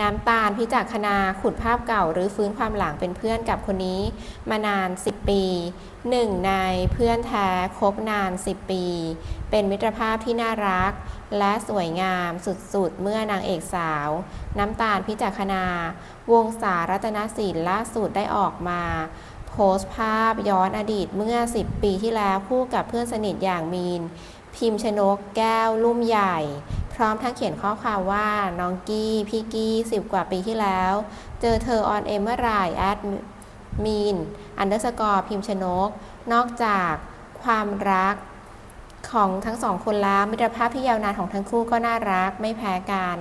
น้ำตาลพิจักคณาขุดภาพเก่าหรือฟื้นความหลังเป็นเพื่อนกับคนนี้มานาน 10 ปีหนึ่งในเพื่อนแท้คบนาน 10 ปี เป็นมิตรภาพที่น่ารัก และสวยงามสุดๆ เมื่อนางเอกสาว น้ำตาลพิจักคณา วงสารัตนศิลป์ล่าสุดได้ออกมาโพสต์ภาพย้อนอดีตเมื่อ 10 ปีที่แล้วคู่กับเพื่อนสนิทอย่างมีน พิมพ์ชนกแก้วลุ่มใหญ่ พร้อมทั้งเขียนข้อความว่าน้องกี้พี่กี้สิบกว่าปีที่แล้ว เจอเธอออนเอเมื่อไหร่แอดมีนอันเดอร์สกอร์พิมพ์ชนก นอกจากความรักของทั้งสองคนแล้วมิตรภาพที่ยาวนานของทั้งคู่ก็น่ารักไม่แพ้กัน